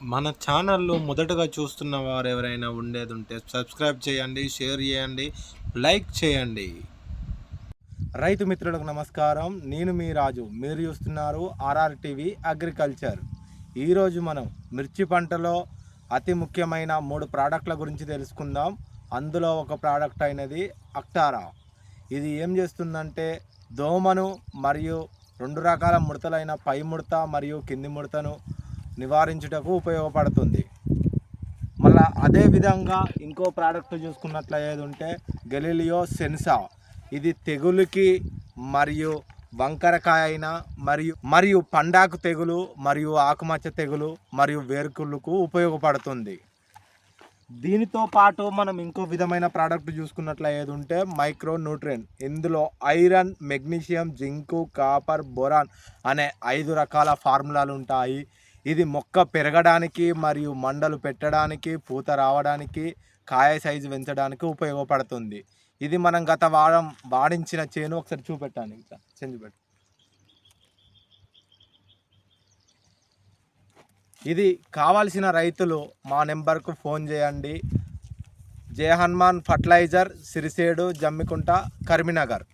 మన ఛానల్లో మొదటగా చూస్తున్న వారు ఎవరైనా ఉండేది ఉంటే సబ్స్క్రైబ్ చేయండి షేర్ చేయండి లైక్ చేయండి. రైతు మిత్రులకు నమస్కారం. నేను మీ రాజు. మీరు చూస్తున్నారు ఆర్ఆర్ టీవీ అగ్రికల్చర్. ఈరోజు మనం మిర్చి పంటలో అతి ముఖ్యమైన మూడు ప్రోడక్ట్ల గురించి తెలుసుకుందాం. అందులో ఒక ప్రోడక్ట్ అయినది అక్టారా. ఇది ఏం చేస్తుందంటే దోమను మరియు రెండు రకాల ముడతలైన పై ముడత మరియు కింది ముడతను నివారించుటకు ఉపయోగపడుతుంది. మళ్ళా అదే విధంగా ఇంకో ప్రోడక్ట్ చూసుకున్నట్లు ఏది ఉంటే గెలీలియో సెన్సా ఇది తెగులుకి మరియు వంకరకాయ అయిన మరియు మరియు పండాకు తెగులు మరియు ఆకుమచ్చ తెగులు మరియు వేరుకుళ్ళకు ఉపయోగపడుతుంది. దీనితో పాటు మనం ఇంకో విధమైన ప్రోడక్ట్ చూసుకున్నట్లు ఏది ఉంటే మైక్రో న్యూట్రియన్ ఇందులో iron magnesium zinc copper boron అనే ఐదు రకాల ఫార్ములాలు ఉంటాయి. ఇది మొక్క పెరగడానికి మరియు మండలు పెట్టడానికి పూత రావడానికి కాయ సైజు పెంచడానికి ఉపయోగపడుతుంది. ఇది మనం గత వారం వాడించిన చేను ఒకసారి చూపెట్టాను ఇంకా చెంది ఇది కావాల్సిన రైతులు మా నెంబర్కు ఫోన్ చేయండి. జయ హనుమాన్ ఫర్టిలైజర్ సిరిసేడు జమ్మికుంట కరీంనగర్.